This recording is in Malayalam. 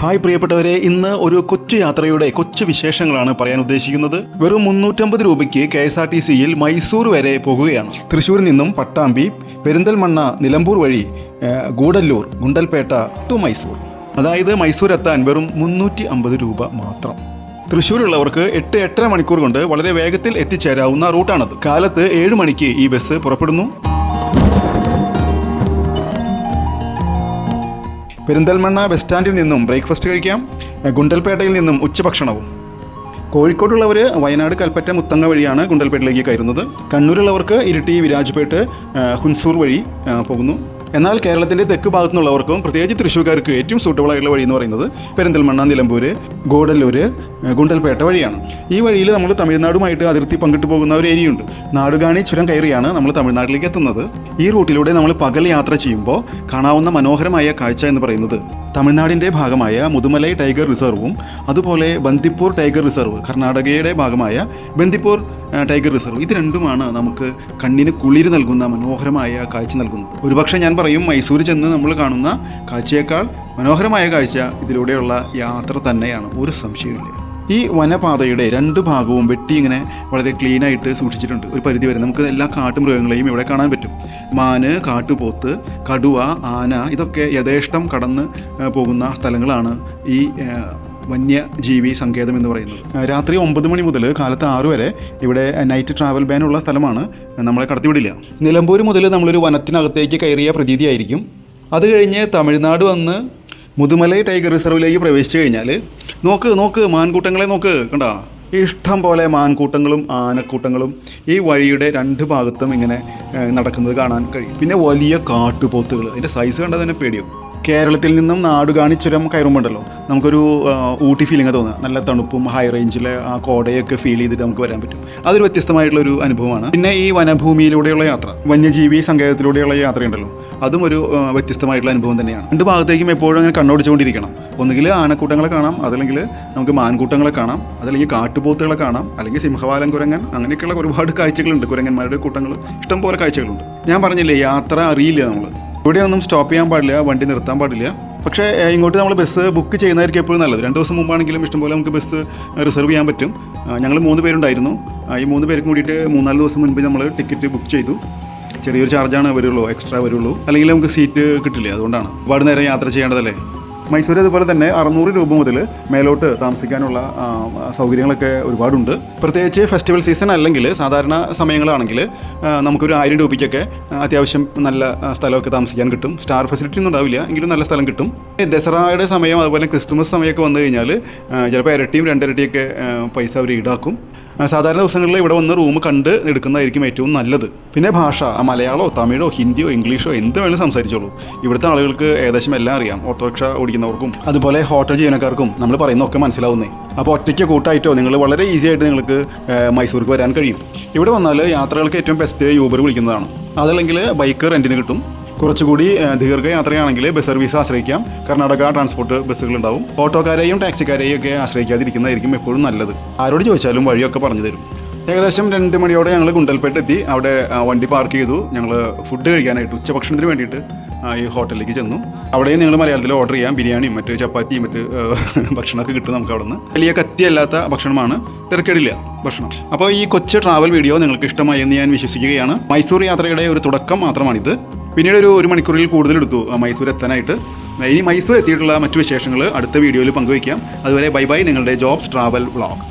ഹായ് പ്രിയപ്പെട്ടവരെ ഇന്ന് ഒരു കൊച്ചു യാത്രയുടെ കൊച്ചു വിശേഷങ്ങളാണ് പറയാൻ ഉദ്ദേശിക്കുന്നത്. വെറും മുന്നൂറ്റമ്പത് രൂപയ്ക്ക് കെ എസ് ആർ ടി സിയിൽ മൈസൂർ വരെ പോകുകയാണ്. തൃശ്ശൂരിൽ നിന്നും പട്ടാമ്പി പെരിന്തൽമണ്ണ നിലമ്പൂർ വഴി ഗൂഡല്ലൂർ ഗുണ്ടൽപേട്ട ടു മൈസൂർ. അതായത് മൈസൂർ എത്താൻ വെറും മുന്നൂറ്റി അമ്പത് രൂപ മാത്രം. തൃശ്ശൂരുള്ളവർക്ക് എട്ട് എട്ടര മണിക്കൂർ കൊണ്ട് വളരെ വേഗത്തിൽ എത്തിച്ചേരാവുന്ന റൂട്ടാണത്. കാലത്ത് ഏഴ് മണിക്ക് ഈ ബസ് പുറപ്പെടുന്നു. പെരിന്തൽമണ്ണ ബസ് സ്റ്റാൻഡിൽ നിന്നും ബ്രേക്ക്ഫാസ്റ്റ് കഴിക്കാം. ഗുണ്ടൽപേട്ടയിൽ നിന്നും ഉച്ചഭക്ഷണവും. കോഴിക്കോടുള്ളവർ വയനാട് കൽപ്പറ്റ മുത്തങ്ങ വഴിയാണ് ഗുണ്ടൽപേട്ടയിലേക്ക് കയറുന്നത്. കണ്ണൂരുള്ളവർക്ക് ഇരിട്ടി വിരാജ്പേട്ട് ഹുൻസൂർ വഴി പോകുന്നു. എന്നാൽ കേരളത്തിന്റെ തെക്ക് ഭാഗത്തു നിന്നുള്ളവർക്കും പ്രത്യേകിച്ച് തൃശ്ശൂർക്കാർക്ക് ഏറ്റവും സൂട്ടബിൾ ആയിട്ടുള്ള വഴി എന്ന് പറയുന്നത് പെരിന്തൽമണ്ണ നിലമ്പൂർ ഗോഡല്ലൂർ ഗുണ്ടൽപേട്ട വഴിയാണ്. ഈ വഴിയിൽ നമ്മൾ തമിഴ്നാടുമായിട്ട് അതിർത്തി പങ്കിട്ട് പോകുന്ന ഒരു ഏരിയയുണ്ട്. നാടുകാണി ചുരം കയറിയാണ് നമ്മൾ തമിഴ്നാട്ടിലേക്ക് എത്തുന്നത്. ഈ റൂട്ടിലൂടെ നമ്മൾ പകൽ യാത്ര ചെയ്യുമ്പോൾ കാണാവുന്ന മനോഹരമായ കാഴ്ച എന്ന് പറയുന്നത് തമിഴ്നാടിന്റെ ഭാഗമായ മുതുമലൈ ടൈഗർ റിസർവും അതുപോലെ ബന്ദിപ്പൂർ ടൈഗർ റിസർവ് കർണാടകയുടെ ഭാഗമായ ബന്ദിപ്പൂർ ടൈഗർ റിസർവ്. ഇത് രണ്ടുമാണ് നമുക്ക് കണ്ണിന് കുളിര് നൽകുന്ന മനോഹരമായ കാഴ്ച നൽകുന്നത്. ഒരുപക്ഷെ ഞാൻ പറയും മൈസൂർ ചെന്ന് നമ്മൾ കാണുന്ന കാഴ്ചയേക്കാൾ മനോഹരമായ കാഴ്ച ഇതിലൂടെയുള്ള യാത്ര തന്നെയാണ്. ഒരു സംശയമില്ല ഈ വനപാതയുടെ രണ്ട് ഭാഗവും വെട്ടി ഇങ്ങനെ വളരെ ക്ലീൻ ആയിട്ട് സൂക്ഷിച്ചിട്ടുണ്ട്. ഒരു പരിധി വരെ നമുക്ക് എല്ലാ കാട്ടുമൃഗങ്ങളെയും ഇവിടെ കാണാൻ പറ്റും. മാന് കാട്ടുപോത്ത് കടുവ ആന ഇതൊക്കെ യഥേഷ്ടം കടന്ന് പോകുന്ന സ്ഥലങ്ങളാണ് ഈ വന്യജീവി സങ്കേതം എന്ന് പറയുന്നത്. രാത്രി ഒമ്പത് മണി മുതൽ കാലത്ത് ആറ് വരെ ഇവിടെ നൈറ്റ് ട്രാവൽ ബാൻ ഉള്ള സ്ഥലമാണ് നമ്മളെ കടത്തിവിടില്ല. നിലമ്പൂർ മുതൽ നമ്മളൊരു വനത്തിനകത്തേക്ക് കയറിയ പ്രതീതിയായിരിക്കും. അത് കഴിഞ്ഞ് തമിഴ്നാട് വന്ന് മുതുമലൈ ടൈഗർ റിസർവിലേക്ക് പ്രവേശിച്ചു കഴിഞ്ഞാൽ നോക്ക് നോക്ക് മാൻകൂട്ടങ്ങളെ നോക്ക് കണ്ടോ? ഇഷ്ടം പോലെ മാൻകൂട്ടങ്ങളും ആനക്കൂട്ടങ്ങളും ഈ വഴിയുടെ രണ്ട് ഭാഗത്തും ഇങ്ങനെ നടക്കുന്നത് കാണാൻ കഴിയും. പിന്നെ വലിയ കാട്ടുപോത്തുകൾ. അതിന്റെ സൈസ് കണ്ടാൽ തന്നെ പേടിയും കേരളത്തിൽ നിന്നും നാടുകാണി ചുരം കയറുമ്പോണ്ടല്ലോ. നമുക്കൊരു ഊട്ടി ഫീലിംഗ് തോന്നുക. നല്ല തണുപ്പും ഹൈ റേഞ്ചിലെ ആ കോടയൊക്കെ ഫീൽ ചെയ്തിട്ട് നമുക്ക് വരാൻ പറ്റും. അതൊരു വ്യത്യസ്തമായിട്ടുള്ള ഒരു അനുഭവമാണ്. പിന്നെ ഈ വനഭൂമിയിലൂടെയുള്ള യാത്ര വന്യജീവി സങ്കേതത്തിലൂടെയുള്ള യാത്രയുണ്ടല്ലോ. അതും ഒരു വ്യത്യസ്തമായിട്ടുള്ള അനുഭവം തന്നെയാണ്. രണ്ട് ഭാഗത്തേക്കും എപ്പോഴും അങ്ങനെ കണ്ണോടിച്ചുകൊണ്ടിരിക്കണം. ഒന്നുകിൽ ആനക്കൂട്ടങ്ങളെ കാണാം അതല്ലെങ്കിൽ നമുക്ക് മാൻകൂട്ടങ്ങളെ കാണാം അതല്ലെങ്കിൽ കാട്ടുപോത്തുകളെ കാണാം അല്ലെങ്കിൽ സിംഹവാലം കുരങ്ങൻ അങ്ങനെയൊക്കെയുള്ള ഒരുപാട് കാഴ്ചകളുണ്ട്. കുരങ്ങന്മാരുടെ കൂട്ടങ്ങൾ ഇഷ്ടം പോലെ കാഴ്ചകളുണ്ട്. ഞാൻ പറഞ്ഞില്ലേ യാത്ര അറിയില്ല നമ്മൾ ഇവിടെ ഒന്നും സ്റ്റോപ്പ് ചെയ്യാൻ പാടില്ല വണ്ടി നിർത്താൻ പാടില്ല. പക്ഷേ ഇങ്ങോട്ട് നമ്മൾ ബസ് ബുക്ക് ചെയ്യുന്നതായിരിക്കും എപ്പോഴും നല്ലത്. രണ്ട് ദിവസം മുമ്പാണെങ്കിലും ഇഷ്ടംപോലെ നമുക്ക് ബസ് റിസർവ് ചെയ്യാൻ പറ്റും. ഞങ്ങൾ മൂന്ന് പേരുണ്ടായിരുന്നു. ഈ മൂന്ന് പേർക്ക് കൂടിയിട്ട് മൂന്നാൽ ദിവസം മുൻപ് നമ്മൾ ടിക്കറ്റ് ബുക്ക് ചെയ്തു. ചെറിയൊരു ചാർജാണ് വരുള്ളൂ എക്സ്ട്രാ വരുള്ളൂ. അല്ലെങ്കിൽ നമുക്ക് സീറ്റ് കിട്ടില്ലേ അതുകൊണ്ടാണ്. ഒരുപാട് നേരം യാത്ര ചെയ്യേണ്ടതല്ലേ? മൈസൂർ അതുപോലെ തന്നെ അറുന്നൂറ് രൂപ മുതൽ മേലോട്ട് താമസിക്കാനുള്ള സൗകര്യങ്ങളൊക്കെ ഒരുപാടുണ്ട്. പ്രത്യേകിച്ച് ഫെസ്റ്റിവൽ സീസൺ അല്ലെങ്കിൽ സാധാരണ സമയങ്ങളാണെങ്കിൽ നമുക്കൊരു ആയിരം രൂപയ്ക്കൊക്കെ അത്യാവശ്യം നല്ല സ്ഥലമൊക്കെ താമസിക്കാൻ കിട്ടും. സ്റ്റാർ ഫെസിലിറ്റി ഒന്നും ഉണ്ടാവില്ല എങ്കിലും നല്ല സ്ഥലം കിട്ടും. ദസറായുടെ സമയം അതുപോലെ ക്രിസ്മസ് സമയമൊക്കെ വന്നു കഴിഞ്ഞാൽ ചിലപ്പോൾ ഇരട്ടിയും രണ്ടിരട്ടിയൊക്കെ പൈസ അവർ ഈടാക്കും. സാധാരണ ദിവസങ്ങളിൽ ഇവിടെ വന്ന് റൂം കണ്ട് എടുക്കുന്നതായിരിക്കും ഏറ്റവും നല്ലത്. പിന്നെ ഭാഷ മലയാളമോ തമിഴോ ഹിന്ദിയോ ഇംഗ്ലീഷോ എന്ത് വേണമെങ്കിലും സംസാരിച്ചോളൂ. ഇവിടുത്തെ ആളുകൾക്ക് ഏകദേശം എല്ലാം അറിയാം ഓട്ടോറിക്ഷ ഓടിക്കുന്നവർക്കും അതുപോലെ ഹോട്ടൽ ജീവനക്കാർക്കും നമ്മൾ പറയുന്നതൊക്കെ മനസ്സിലാവുന്നേ. അപ്പോൾ ഒറ്റയ്ക്ക് കൂട്ടായിട്ടോ നിങ്ങൾ വളരെ ഈസി ആയിട്ട് നിങ്ങൾക്ക് മൈസൂർക്ക് വരാൻ കഴിയും. ഇവിടെ വന്നാൽ യാത്രകൾക്ക് ഏറ്റവും ബെസ്റ്റ് യൂബർ വിളിക്കുന്നതാണ്. അതല്ലെങ്കിൽ ബൈക്ക് റെന്റിന് കിട്ടും. കുറച്ചുകൂടി ദീർഘയാത്രയാണെങ്കിൽ ബസ് സർവീസ് ആശ്രയിക്കാം. കർണാടക ട്രാൻസ്പോർട്ട് ബസ്സുകൾ ബസ്സുകളുണ്ടാവും. ഓട്ടോക്കാരെയും ടാക്സിക്കാരെയും ഒക്കെ ആശ്രയിക്കാതിരിക്കുന്നതായിരിക്കും എപ്പോഴും നല്ലത്. ആരോട് ചോദിച്ചാലും വഴിയൊക്കെ പറഞ്ഞു തരും. ഏകദേശം രണ്ട് മണിയോടെ ഞങ്ങൾ ഗുണ്ടൽപേട്ട് എത്തി അവിടെ വണ്ടി പാർക്ക് ചെയ്തു. ഞങ്ങൾ ഫുഡ് കഴിക്കാനായിട്ട് ഉച്ചഭക്ഷണത്തിന് വേണ്ടിയിട്ട് ഈ ഹോട്ടലിലേക്ക് ചെന്നു. അവിടെയും നിങ്ങൾ മലയാളത്തിൽ ഓർഡർ ചെയ്യാം. ബിരിയാണിയും മറ്റ് ചപ്പാത്തിയും മറ്റ് ഭക്ഷണമൊക്കെ കിട്ടും നമുക്ക് അവിടെ നിന്ന് വലിയ കത്തിയല്ലാത്ത ഭക്ഷണമാണ് തിരക്കേടില്ല ഭക്ഷണം. അപ്പോൾ ഈ കൊച്ചു ട്രാവൽ വീഡിയോ നിങ്ങൾക്ക് ഇഷ്ടമായി എന്ന് ഞാൻ വിശ്വസിക്കുകയാണ്. മൈസൂർ യാത്രയുടെ ഒരു തുടക്കം മാത്രമാണിത്. പിന്നീട് ഒരു ഒരു മണിക്കൂറിൽ കൂടുതൽ എടുത്തു മൈസൂർ എത്താനായിട്ട്. ഇനി മൈസൂർ എത്തിയിട്ടുള്ള മറ്റു വിശേഷങ്ങൾ അടുത്ത വീഡിയോയിൽ പങ്കുവയ്ക്കാം. അതുവരെ ബൈ ബൈ നിങ്ങളുടെ ജോബ്സ് ട്രാവൽ വ്ളോഗ്.